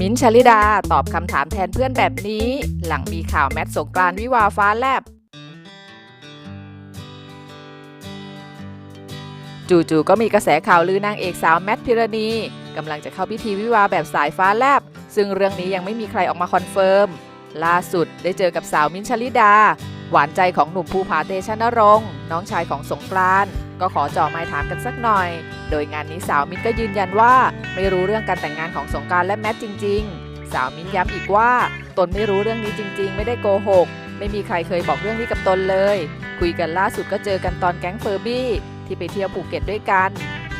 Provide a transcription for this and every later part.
มิ้นชลิดาตอบคำถามแทนเพื่อนแบบนี้ หลังมีข่าวแมทสงกรานวิวาฟ้าแลบจู่ๆก็มีกระแสข่าวลือนางเอกสาวแมทพิรณีกำลังจะเข้าพิธีวิวาแบบสายฟ้าแลบ ซึ่งเรื่องนี้ยังไม่มีใครออกมาคอนเฟิร์มล่าสุดได้เจอกับสาวมิ้นชลิดา หวานใจของหนุ่มภูผาเตชะนรงค์น้องชายของสงกรานต์ ก็ขอจ่อไม้ถามกันสักหน่อย โดยงานนี้สาวมิ้นก็ยืนยันว่า ไม่รู้เรื่องการแต่งงานของสงกานต์และแมทจริง ๆ สาวมิ้นย้ำอีกว่า ตนไม่รู้เรื่องนี้จริง ๆ ไม่ได้โกหก ไม่มีใครเคยบอกเรื่องนี้กับตนเลย คุยกันล่าสุดก็เจอกันตอนแก๊งเฟอร์บี้ที่ไปเที่ยวภูเก็ตด้วยกัน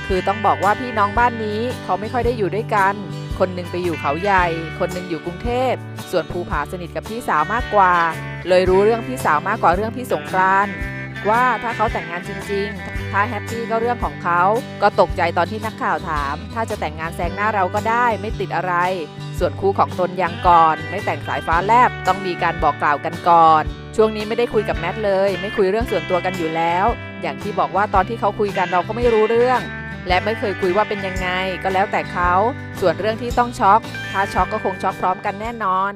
คือต้องบอกว่าพี่น้องบ้านนี้เขาไม่ค่อยได้อยู่ด้วยกัน คนหนึงไปอยู่เขาใหญ่ คนหนึงอยู่กรุงเทพ ส่วนภูผาสนิทกับพี่สาวมากกว่า เลยรู้เรื่องพี่สาวมากกว่าเรื่องพี่สงกรานว่าถ้าเขาแต่งงานจริง ๆ ถ้าแฮปปี้ก็เรื่องของเขา ก็ตกใจตอนที่นักข่าวถาม ถ้าจะแต่งงานแซงหน้าเราก็ได้ไม่ติดอะไร ส่วนคู่ของตนยังก่อน ไม่แต่งสายฟ้าแลบต้องมีการบอกกล่าวกันก่อน ช่วงนี้ไม่ได้คุยกับแมทเลย ไม่คุยเรื่องส่วนตัวกันอยู่แล้ว อย่างที่บอกว่าตอนที่เขาคุยกันเราก็ไม่รู้เรื่องและไม่เคยคุยว่าเป็นยังไง ก็แล้วแต่เขา ส่วนเรื่องที่ต้องช็อก ถ้าช็อกก็คงช็อกพร้อมกันแน่นอน